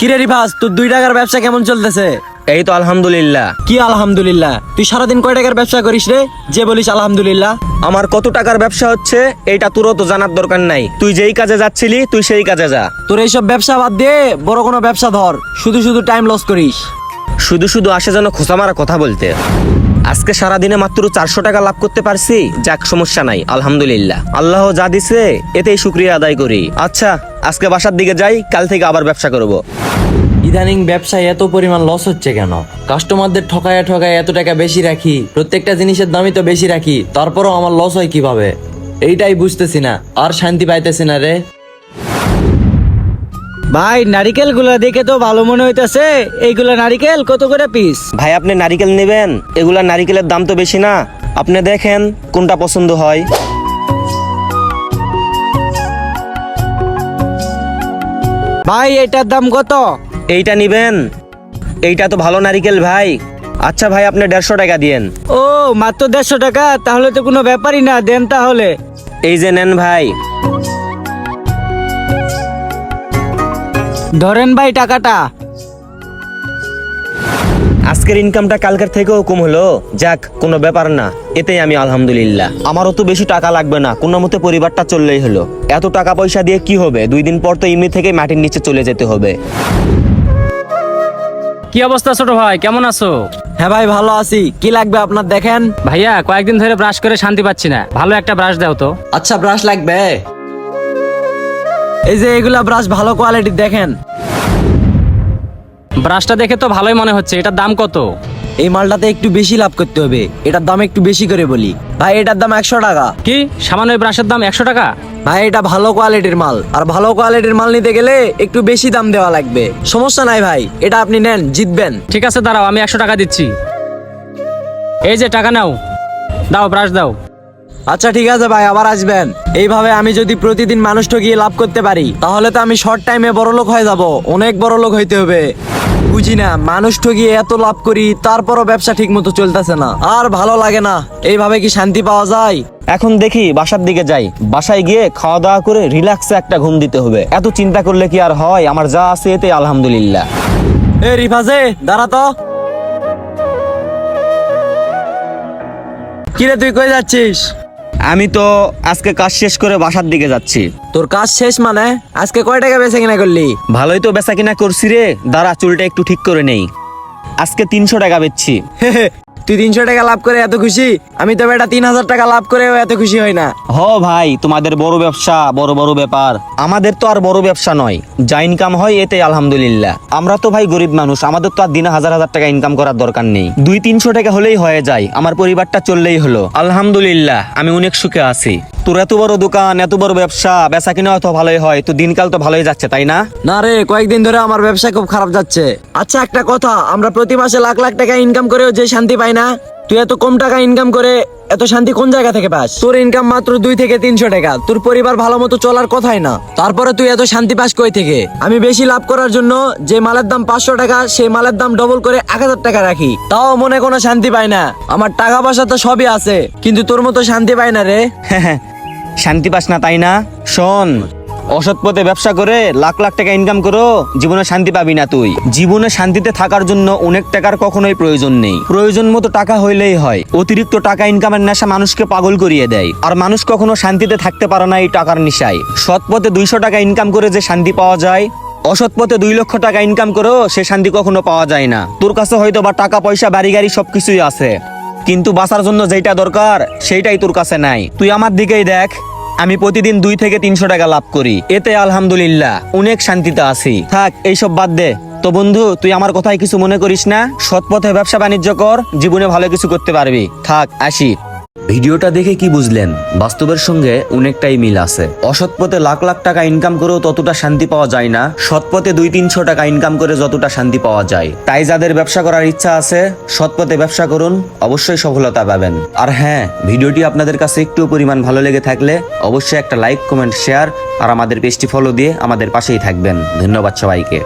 কিরে রিভাস তোর দুই টাকার ব্যবসা কেমন চলতেছে? এই তো আলহামদুলিল্লাহ। কি আলহামদুলিল্লাহ? তুই সারাদিন কয় টাকার ব্যবসা করিস রে? যে বলিস আলহামদুলিল্লাহ। আমার কত টাকার ব্যবসা হচ্ছে এটা তোরও তো জানার দরকার নাই। তুই যেই কাজে যাচ্ছিলি তুই সেই কাজে যা। তোর এইসব ব্যবসা বাদ দিয়ে বড় কোনো ব্যবসা ধর। শুধু শুধু টাইম লস করিস। শুধু শুধু আসে যেন খোসা মারা কথা বলতে। আজকে সারা দিনে মাত্র চারশো টাকা লাভ করতে পারছি, যাক সমস্যা নাই, আলহামদুলিল্লাহ। আল্লাহ যা দিছে, এতেই শুক্রিয়া আদায় করি। আচ্ছা আজকে বাসার দিকে যাই, কাল থেকে আবার ব্যবসা করব। ইদানিং ব্যবসায় এত পরিমাণ লস হচ্ছে কেন? কাস্টমারদের ঠকায় ঠকায় এত টাকা বেশি রাখি, প্রত্যেকটা জিনিসের দামই তো বেশি রাখি, তারপরও আমার লস হয় কীভাবে? এইটাই বুঝতেছি না, আর শান্তি পাইতেছি না রে। ভাই নারিকেলগুলা দেখে তো ভালো মনে হইতাছে। এইগুলা নারিকেল কত করে পিস ভাই আপনি নারিকেল নেবেন। এগুলা নারিকেলের দাম তো বেশি না। আপনি দেখেন কোনটা পছন্দ হয়। ভাই এটার দাম কত? এইটা নিবেন। এইটা তো ভালো নারিকেল ভাই। আচ্ছা ভাই আপনি দেড়শো টাকা দিয়েন। ও মাত্র দেড়শো টাকা? তাহলে তো কোনো ব্যাপারই না। দেন তাহলে। এই যে নেন ভাই। ধরেন ভাই টাকাটা। আজকের ইনকামটা কালকের থেকেও কম হলো। যাক কোনো ব্যাপার না। এতেই আমি আলহামদুলিল্লাহ। আমারও তো বেশি টাকা লাগবে না। কোনো মতে পরিবারটা চললেই হলো। এত টাকা পয়সা দিয়ে কি হবে? দুই দিন পর তো ইমনি থেকে মাটির নিচে চলে যেতে হবে। কি অবস্থা ছোট ভাই? কেমন আছো? হ্যাঁ ভাই ভালো আছি। কি লাগবে আপনার দেখেন? ভাইয়া কয়েকদিন ধরে ব্রাশ করে শান্তি পাচ্ছি না। ভালো একটা ব্রাশ দাও তো। আচ্ছা ব্রাশ লাগবে? এই যে এগুলা ব্রাশ ভালো কোয়ালিটির দেখেন। ব্রাশটা দেখে তো ভালোই মনে হচ্ছে এটার দাম কত? এই মালটাতে একটু বেশি লাভ করতে হবে এটার দাম একটু বেশি করে বলি। ভাই এটার দাম একশো টাকা। কি? সামান্য এই ব্রাশের দাম একশো টাকা? ভাই এটা ভালো কোয়ালিটির মাল। আর ভালো কোয়ালিটির মাল নিতে গেলে একটু বেশি দাম দেওয়া লাগবে। সমস্যা নাই ভাই এটা আপনি নেন জিতবেন। ঠিক আছে দাঁড়াও আমি একশো টাকা দিচ্ছি। এই যে টাকা নাও। দাও ব্রাশ দাও। আচ্ছা ঠিক আছে ভাই, আবার আসবেন। এইভাবে আমি যদি প্রতিদিন মানুষ ঠকিয়ে লাভ করতে পারি, তাহলে তো আমি শর্ট টাইমে বড় লোক হয়ে যাব। অনেক বড় লোক হইতে হবে। বুঝি না মানুষ ঠকিয়ে এত লাভ করি, তারপরও ব্যবসা ঠিক মতো চলতেছে না। আর ভালো লাগে না, এইভাবে কি শান্তি পাওয়া যায়? এখন দেখি, বাসার দিকে যাই। বাসায় গিয়ে খাওয়া দাওয়া করে রিল্যাক্সে একটা ঘুম দিতে হবে। এত চিন্তা করলে কি আর হয়? আমার যা আছে এতে আলহামদুলিল্লাহ। এ, রিফাজে, দাঁড়া তো। কিরে, তুই কই যাচ্ছিস? আমি তো আজকে কাজ শেষ করে বাসার দিকে যাচ্ছি। তোর কাজ শেষ মানে? আজকে কয় টাকা বেচা কিনা করলি? ভালোই তো বেচা কিনা করছি রে। দাঁড়া চুলটা একটু ঠিক করে নেই। আজকে তিনশো টাকা বেচছি। তুই তিনশো টাকা লাভ করে এত খুশি? আমি তো বেটা তিন হাজার টাকা লাভ করেও এত খুশি হই না। হ ভাই তোমাদের বড় ব্যবসা বড় বড় ব্যাপার। আমাদের তো আর বড় ব্যবসা নয় যা ইনকাম হয় এতে আলহামদুলিল্লাহ। আমরা তো ভাই গরিব মানুষ আমাদের তো আর দিনে হাজার হাজার টাকা ইনকাম করার দরকার নেই। দুই তিনশো টাকা হলেই হয়ে যায় আমার পরিবারটা চললেই হলো। আলহামদুলিল্লাহ আমি অনেক সুখে আছি। তোর এত বড় দোকান এত বড় ব্যবসা বেচা কিনা তো ভালোই হয় তো দিনকাল তো ভালোই যাচ্ছে তাই না? না রে কয়েকদিন ধরে আমার ব্যবসা খুব খারাপ যাচ্ছে। আচ্ছা একটা কথা আমরা প্রতি মাসে লাখ লাখ টাকা ইনকাম করেও যে শান্তি পাই না তুই এত কম টাকা ইনকাম করে এত শান্তি কোন জায়গা থেকে পাস? তোর ইনকাম মাত্র দুই থেকে তিনশো টাকা তোর পরিবার ভালো মতো চলার কথাই না। তারপরে তুই এত শান্তি পাস কই থেকে? আমি বেশি লাভ করার জন্য যে মালের দাম পাঁচশো টাকা সেই মালের দাম ডবল করে এক হাজার টাকা রাখি। তাও মনে কোনো শান্তি পাই না। আমার টাকা পয়সা তো সবই আছে কিন্তু তোর মতো শান্তি পাই না রে। শান্তি পাস না, তাই না? শোন, অসৎ পথে ব্যবসা করে লাখ লাখ টাকা ইনকাম করো, জীবনে শান্তি পাবি না তুই। জীবনে শান্তিতে থাকার জন্য অনেক টাকার কখনোই প্রয়োজন নেই। প্রয়োজন মতো টাকা হইলেই হয়। অতিরিক্ত টাকা ইনকামের নেশা মানুষকে পাগল করিয়ে দেয়। আর মানুষ কখনো শান্তিতে থাকতে পারে না এই টাকার নেশায়। সৎ পথে দুইশো টাকা ইনকাম করে যে শান্তি পাওয়া যায়, অসৎ পথে দুই লক্ষ টাকা ইনকাম করেও সে শান্তি কখনো পাওয়া যায় না। তোর কাছে হয়তো বা টাকা পয়সা বাড়ি গাড়ি সবকিছুই আছে। কিন্তু বাঁচার জন্য যেটা দরকার, সেইটাই তোর কাছে নাই। তুই আমার দিকেই দেখ, আমি প্রতিদিন দুই থেকে তিনশো টাকা লাভ করি। এতে আলহামদুলিল্লাহ, অনেক শান্তিতে আছি। থাক, এইসব বাদ দে। তো বন্ধু, তুই আমার কথায় কিছু মনে করিস না? সৎপথে ব্যবসা বাণিজ্য কর, জীবনে ভালো কিছু করতে পারবি। থাক, আসি। ভিডিওটা দেখে কি বুঝলেন? বাস্তবের সঙ্গে অনেকটাই মিল আছে। অসৎ পথে লাখ লাখ টাকা ইনকাম করেও ততটা শান্তি পাওয়া যায় না। সৎ পথে দুই তিনশো টাকা ইনকাম করে যতটা শান্তি পাওয়া যায়। তাই যাদের ব্যবসা করার ইচ্ছা আছে, সৎ পথে ব্যবসা করুন, অবশ্যই সফলতা পাবেন। আর হ্যাঁ ভিডিওটি আপনাদের কাছে একটু পরিমাণ ভালো লেগে থাকলে অবশ্যই একটা লাইক কমেন্ট শেয়ার আর আমাদের পেজটি ফলো দিয়ে আমাদের পাশেই থাকবেন। ধন্যবাদ সবাইকে।